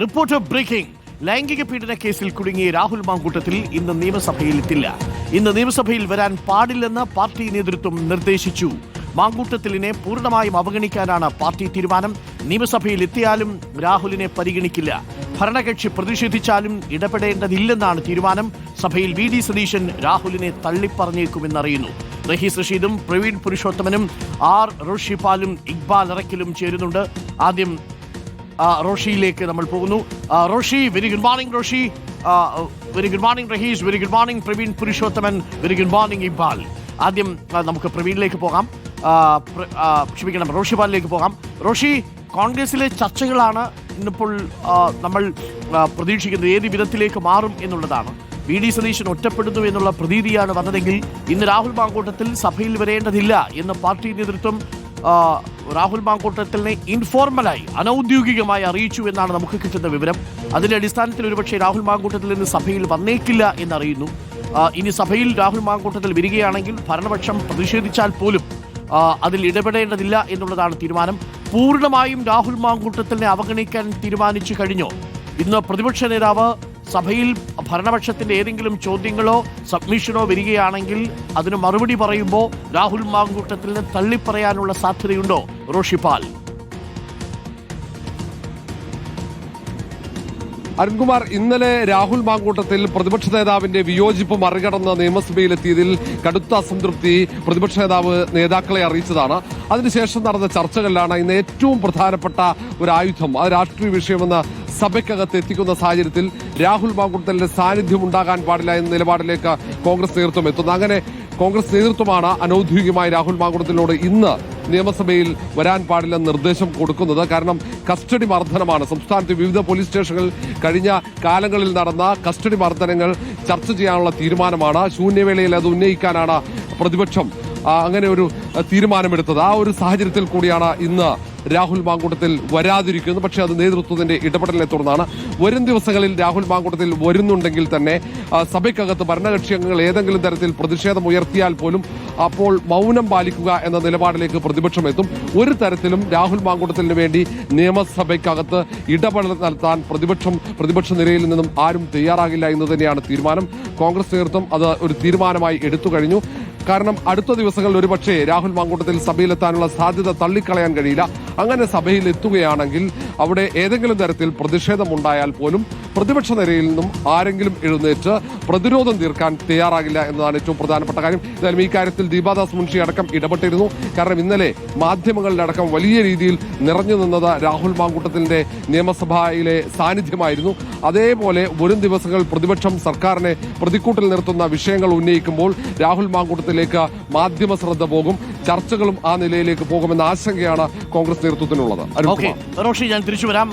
Reporter breaking. ലൈംഗിക പീഡന കേസിൽ കുടുങ്ങിയ രാഹുൽ മാങ്കൂട്ടത്തിൽ ഇന്ന് നിയമസഭയിൽ എത്തില്ല. ഇന്ന് നിയമസഭയിൽ വരാൻ പാടില്ലെന്ന് പാർട്ടി നേതൃത്വം നിർദ്ദേശിച്ചു. മാങ്കൂട്ടത്തിലിനെ പൂർണമായും അവഗണിക്കാനാണ് പാർട്ടി തീരുമാനം. നിയമസഭയിൽ എത്തിയാലും രാഹുലിനെ പരിഗണിക്കില്ല. ഭരണകക്ഷി പ്രതിഷേധിച്ചാലും ഇടപെടേണ്ടതില്ലെന്നാണ് തീരുമാനം. സഭയിൽ വി ഡി സതീശൻ രാഹുലിനെ തള്ളിപ്പറഞ്ഞേക്കുമെന്നറിയുന്നു. റഹീസ് റഷീദും പ്രവീൺ പുരുഷോത്തമനും ആർ റോഷിപ്പാലും ഇക്ബാൽ ഇറക്കിലും ചേരുന്നുണ്ട്. ആദ്യം റോഷിയിലേക്ക് നമ്മൾ പോകുന്നു. Roshi very good morning Roshi. Very good morning Rahees very good morning Praveen Purushothaman. Very good morning Iqbal ആദ്യം നമുക്ക് പ്രവീണിലേക്ക് പോകാം. ക്ഷമിക്കണം റോഷിപാലിലേക്ക് പോകാം. റോഷി കോൺഗ്രസിലെ ചർച്ചകളാണ് ഇന്നിപ്പോൾ നമ്മൾ പ്രതീക്ഷിക്കുന്നത് ഏത് വിധത്തിലേക്ക് മാറും എന്നുള്ളതാണ്. വി ഡി സതീശൻ ഒറ്റപ്പെടുന്നു എന്നുള്ള പ്രതീതിയാണ് വന്നതെങ്കിൽ ഇന്ന് രാഹുൽ മാങ്കൂട്ടത്തിൽ സഭയിൽ വരേണ്ടതില്ല എന്ന് പാർട്ടി നേതൃത്വം രാഹുൽ മാങ്കൂട്ടത്തിനെ ഇൻഫോർമലായി അനൌദ്യോഗികമായി അറിയിച്ചു എന്നാണ് നമുക്ക് കിട്ടുന്ന വിവരം. അതിന്റെ അടിസ്ഥാനത്തിൽ ഒരുപക്ഷെ രാഹുൽ മാങ്കൂട്ടത്തിൽ നിന്ന് സഭയിൽ വന്നേക്കില്ല എന്നറിയുന്നു. ഇനി സഭയിൽ രാഹുൽ മാങ്കൂട്ടത്തിൽ വരികയാണെങ്കിൽ ഭരണപക്ഷം പ്രതിഷേധിച്ചാൽ പോലും അതിൽ ഇടപെടേണ്ടതില്ല എന്നുള്ളതാണ് തീരുമാനം. പൂർണമായും രാഹുൽ മാങ്കൂട്ടത്തിനെ അവഗണിക്കാൻ തീരുമാനിച്ചു കഴിഞ്ഞോ. ഇന്ന് പ്രതിപക്ഷ നേതാവ് സഭയിൽ ഭരണപക്ഷത്തിന്റെ ഏതെങ്കിലും ചോദ്യങ്ങളോ സബ്മിഷനോ വരികയാണെങ്കിൽ അതിന് മറുപടി പറയുമ്പോൾ രാഹുൽ മാങ്കൂട്ടത്തിൽ നിന്ന് തള്ളിപ്പറയാനുള്ള സാധ്യതയുണ്ടോ? റോഷിപാൽ അരുൺകുമാർ ഇന്നലെ രാഹുൽ മാങ്കൂട്ടത്തിൽ പ്രതിപക്ഷ നേതാവിന്റെ വിയോജിപ്പ് മറികടന്ന് നിയമസഭയിലെത്തിയതിൽ കടുത്ത അസംതൃപ്തി പ്രതിപക്ഷ നേതാവ് നേതാക്കളെ അറിയിച്ചതാണ്. അതിനുശേഷം നടന്ന ചർച്ചകളിലാണ് ഇന്ന് ഏറ്റവും പ്രധാനപ്പെട്ട ഒരു ആയുധം അത് രാഷ്ട്രീയ വിഷയമെന്ന് സഭയ്ക്കകത്ത് എത്തിക്കുന്ന സാഹചര്യത്തിൽ രാഹുൽ മാങ്കൂട്ടലിന്റെ സാന്നിധ്യം ഉണ്ടാകാൻ പാടില്ല എന്ന നിലപാടിലേക്ക് കോൺഗ്രസ് നേതൃത്വം എത്തുന്നു. അങ്ങനെ കോൺഗ്രസ് നേതൃത്വമാണ് അനൌദ്യോഗികമായി രാഹുൽ മാങ്കൂട്ടത്തിനോട് ഇന്ന് നിയമസഭയിൽ വരാൻ പാടില്ലെന്ന് നിർദ്ദേശം കൊടുക്കുന്നത് കാരണം കസ്റ്റഡി മർദ്ദനമാണ്. സംസ്ഥാനത്തെ വിവിധ പോലീസ് സ്റ്റേഷനുകളിൽ കഴിഞ്ഞ കാലങ്ങളിൽ നടന്ന കസ്റ്റഡി മർദ്ദനങ്ങൾ ചർച്ച ചെയ്യാനുള്ള തീരുമാനമാണ്. ശൂന്യവേളയിൽ അത് ഉന്നയിക്കാനാണ് പ്രതിപക്ഷം അങ്ങനെ ഒരു തീരുമാനമെടുത്തത്. ആ ഒരു സാഹചര്യത്തിൽ കൂടിയാണ് ഇന്ന് രാഹുൽ മാങ്കൂട്ടത്തിൽ വരാതിരിക്കുന്നു. പക്ഷേ അത് നേതൃത്വത്തിന്റെ ഇടപെടലിനെ തുടർന്നാണ്. വരും ദിവസങ്ങളിൽ രാഹുൽ മാങ്കൂട്ടത്തിൽ വരുന്നുണ്ടെങ്കിൽ തന്നെ സഭയ്ക്കകത്ത് ഭരണകക്ഷി അംഗങ്ങൾ ഏതെങ്കിലും തരത്തിൽ പ്രതിഷേധം ഉയർത്തിയാൽ പോലും അപ്പോൾ മൗനം പാലിക്കുക എന്ന നിലപാടിലേക്ക് പ്രതിപക്ഷം എത്തും. ഒരു തരത്തിലും രാഹുൽ മാങ്കൂട്ടത്തിന് വേണ്ടി നിയമസഭയ്ക്കകത്ത് ഇടപെടൽ നടത്താൻ പ്രതിപക്ഷം പ്രതിപക്ഷ നിരയിൽ നിന്നും ആരും തയ്യാറാകില്ല എന്ന് തന്നെയാണ് തീരുമാനം. കോൺഗ്രസ് നേതൃത്വം അത് ഒരു തീരുമാനമായി എടുത്തു കഴിഞ്ഞു. കാരണം അടുത്ത ദിവസങ്ങളിൽ ഒരുപക്ഷേ രാഹുൽ മാങ്കൂട്ടത്തിൽ സഭയിലെത്താനുള്ള സാധ്യത തള്ളിക്കളയാൻ കഴിയില്ല. അങ്ങനെ സഭയിൽ എത്തുകയാണെങ്കിൽ അവിടെ ഏതെങ്കിലും തരത്തിൽ പ്രതിഷേധമുണ്ടായാൽ പോലും പ്രതിപക്ഷ നിരയിൽ നിന്നും ആരെങ്കിലും എഴുന്നേറ്റ് പ്രതിരോധം തീർക്കാൻ തയ്യാറാകില്ല എന്നതാണ് ഏറ്റവും പ്രധാനപ്പെട്ട കാര്യം. എന്തായാലും ഈ കാര്യത്തിൽ ദീപാദാസ് മുൻഷി അടക്കം ഇടപെട്ടിരുന്നു. കാരണം ഇന്നലെ മാധ്യമങ്ങളിലടക്കം വലിയ രീതിയിൽ നിറഞ്ഞു നിന്നത് രാഹുൽ മാങ്കൂട്ടത്തിന്റെ നിയമസഭയിലെ സാന്നിധ്യമായിരുന്നു. അതേപോലെ വരും ദിവസങ്ങൾ പ്രതിപക്ഷം സർക്കാരിനെ പ്രതിക്കൂട്ടിൽ നിർത്തുന്ന വിഷയങ്ങൾ ഉന്നയിക്കുമ്പോൾ രാഹുൽ മാങ്കൂട്ടത്തിലേക്ക് മാധ്യമ ശ്രദ്ധ പോകും. ചർച്ചകളും ആ നിലയിലേക്ക് പോകുമെന്ന ആശങ്കയാണ് കോൺഗ്രസ് നേതൃത്വത്തിനുള്ളത്. റോഷി ഞാൻ തിരിച്ചു വരാം.